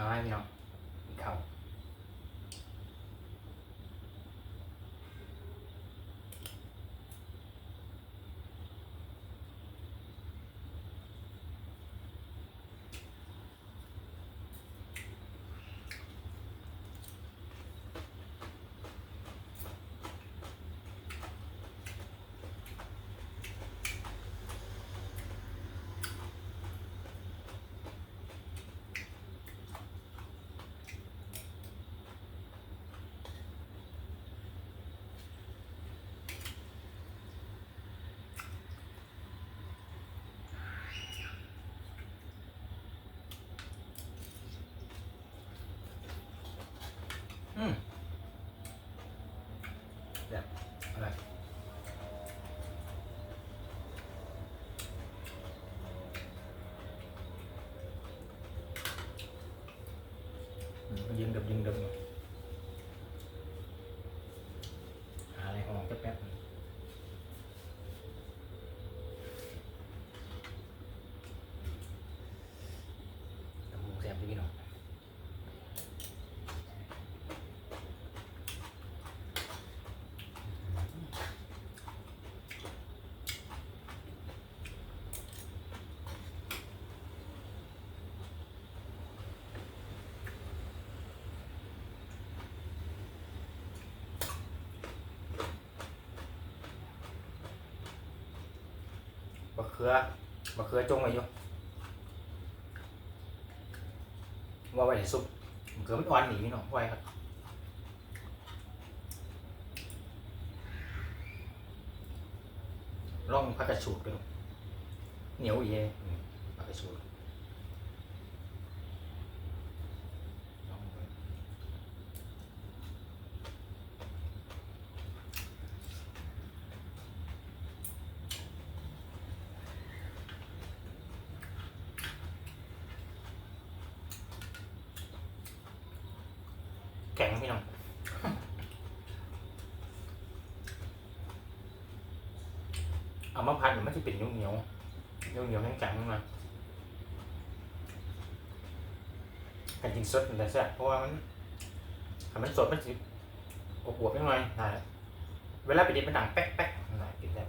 มาให้พี่น้องกินข้าวอืมแบบอะไรอืมยิงดับยิงดับหาอะไรของแป๊บแป๊บๆ ตำหมูแซ่บดีพี่น้องบะเขือมะเขือจงไว้อยู่ว่าไว้ในซุปมะเขือมันอ่อนหนีพี่น้องไว้ครับร่องพักกระชูดกันเหนียวเย่พักกระชูดลองดูแข็งพี่น้องเอามาพัดมันจะเป็นเหนียวเหนียวเหนียวเหนียวๆแข็งมาการกินสดมันจะแซ่บเพราะว่ามันถ้ามันสดมันจะอวบๆนิดหน่อยนะเวลาไปดิบมันดังแป๊กแป๊กนะกินได้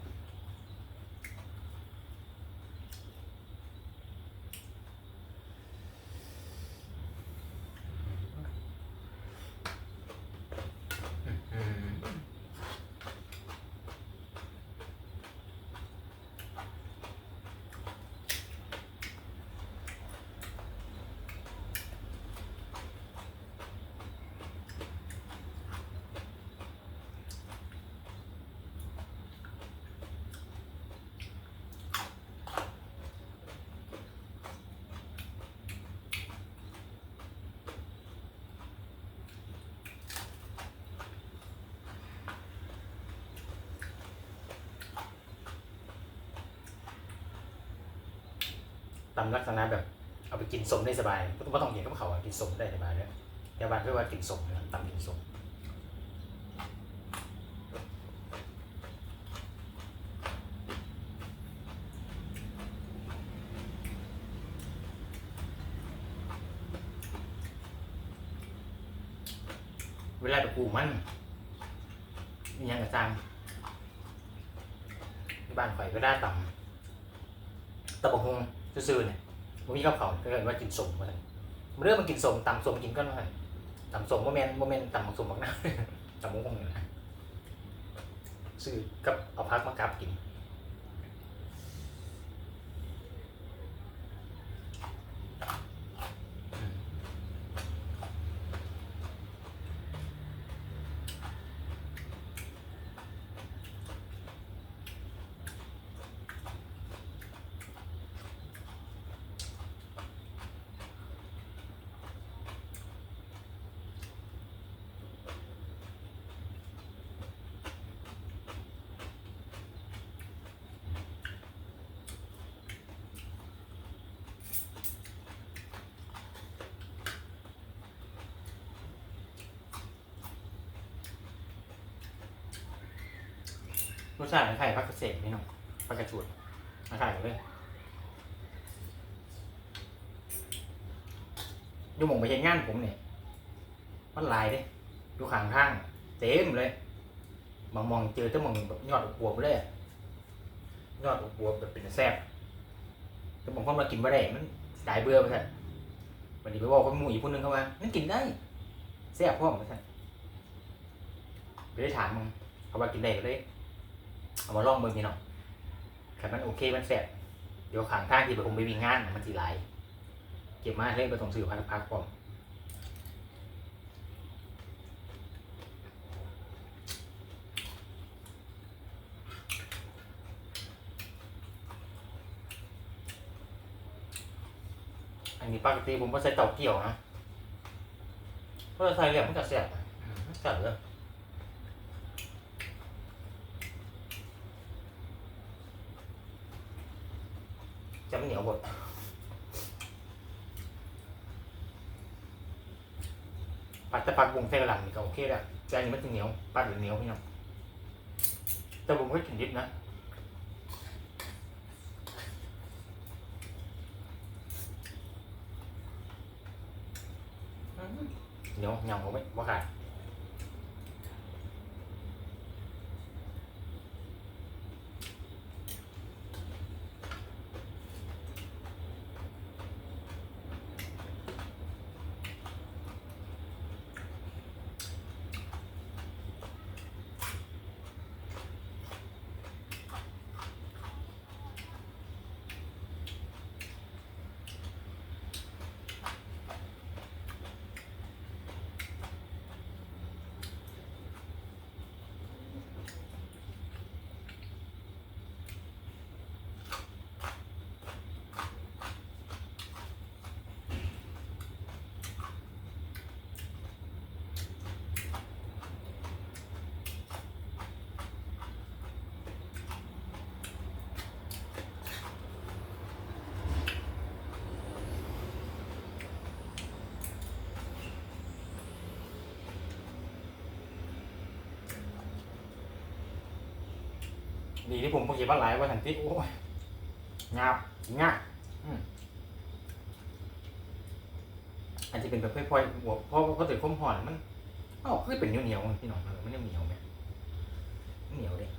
ตำลักษณะแบบเอาไปกินสมได้สบายไม่ต้องไม่ต้องกินกับเขาวอะกินสมได้สบายเลยแต่บ้านเพื่อว่ากินสมนะตำกินสมเวลาไปปลูกมันมียังกระจังบ้านข่อยก็ได้ต่ำตะบกฮง ซื่อๆเนี่ยมันมีข้าวเขาก็เลยว่ากินสมมาเลยมันเรื่องมันกินสมตำสมกินก็หน่อยตำสมโมเมนโมเมนตำบักสมบักหน้าตำมงคงเนี่ยนะซื้อกับเอาพักมากับกิน รสชาติคล้ายๆผักกระเสกนี่เนาะผักกระชวดคล้ายๆกันเลยอยู่หมองไปเห็นงานผมเนี่ยมันลายเด้อยู่ข้างทางเต็มเลยบางมองเจอแต่มองแบบยอดอวบเลยยอดอวบแบบเป็นแซ่บแต่บางคนมากินไม่ได้มันสายเบื่อไปใช่วันนี้ไปบอกคนหมู่อีกคนนึงเข้าว่ามันกินได้แซ่บพ่อมไปใช่ไปได้ถามมึงเขาว่ากินได้ก็เลย เอามาลองเบิ่งพี่น้องแต่มันโอเคมันแซ่บเดี๋ยวขางทางที่ผมไปวิ่งงานมันสีหลายเก็บมาเลยไปส่งสื่อพักพักก่อนอันนี้ปกติผมก็ใช้เตาเกี่ยวนะเพราะใส่เหลี่ยมมันจะแสบจัดเลย จะไม่เหนียวบดปัดต่ปัดวงเส้นหลังนี่ก็โอเคแล้วแต่อันนี้มันจะเหนียวปัดหรือเหนียวพี่น้องแต่ผมก็กินดิบนะเหนียวเหนียวเขาไม่ว่าขาด ดีที่ผมเพิ่งเห็นว่าหลายว่าทันทีโอ้ยงาบงาบอันที่เป็นแบบค่อยๆหัวเพราะก็ถือข้มห่อนมันอ๋อคือเป็นเหนียวเหนียวๆพี่น้องเออมันเหนียวไหมเหนียวเลย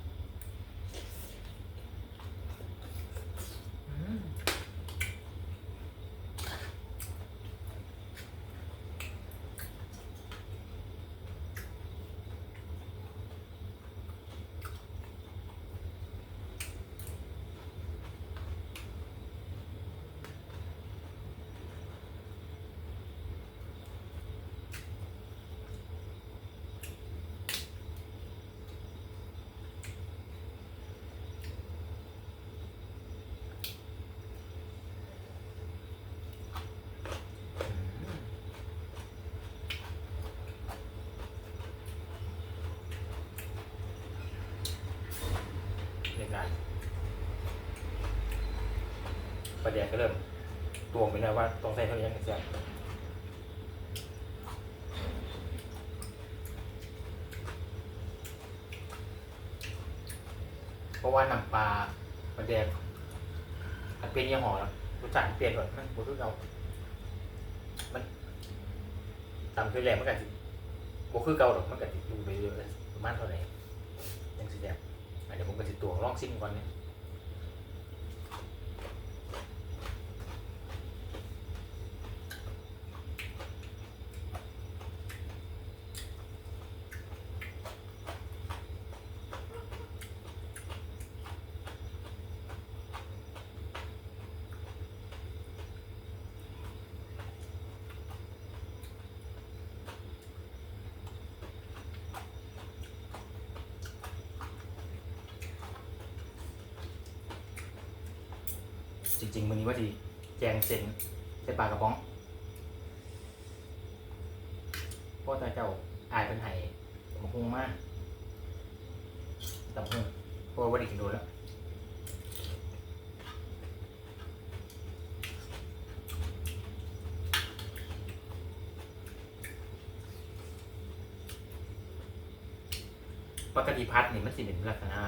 ประเดี๋ยวก็เริ่มตวงไปแล้วว่าต้องใส่เท่านี้กันเสียเพราะว่าน้ำปลาประเดี๋ยวมันเปลี่ยนยี่ห้อแล้วรสชาติมันเปลี่ยนแบบมันบุคือเรามันตามคือแรงมันก็สิบุคือเก่าหรอกมันก็สิอยู่ไปเรื่อยๆประมาณเท่าไหร่ยังสิแดงอะเดี๋ยวผมก็จะตวงลองซิมก่อนเนี่ย จริงๆวันนี้ว่าที่แจงเซ็นใส่ปากกระป๋องเพราะตาเจ้าอายเป็นไห้มาคงมากตำหงเพราะว่าวันนี้กินโดนแล้วปกติพัดนี่มันสิเป็นลักษณะ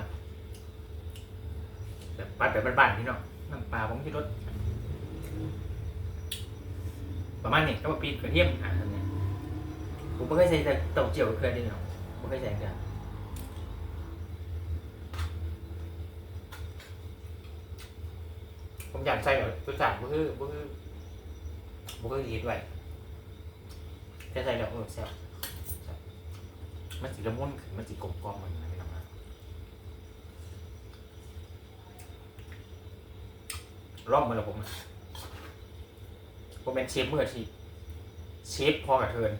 แบบพัดแบบบ้านๆพี่น้อง น้ำปลาผมที่รสประมาณนี้ก็มาปีนกระเทียมอ่าทำเนี่ยผมไม่เคยใส่แต่เต้าเจียวเครื่องนี่หรอกไม่เคยใส่เครื่ผมอยากใส่แบบรสชาติบ่คือบ่คือบ่คือยีดไว้แต่ใส่แล้วเออแซ่บมันสิละมุนขึ้นมันสิกลมกล่อมเหมือนกันพี่น้องนะ ร่องมาแล้วผมผมเป็นเชฟมืออาชีพเชฟพอกับเทิน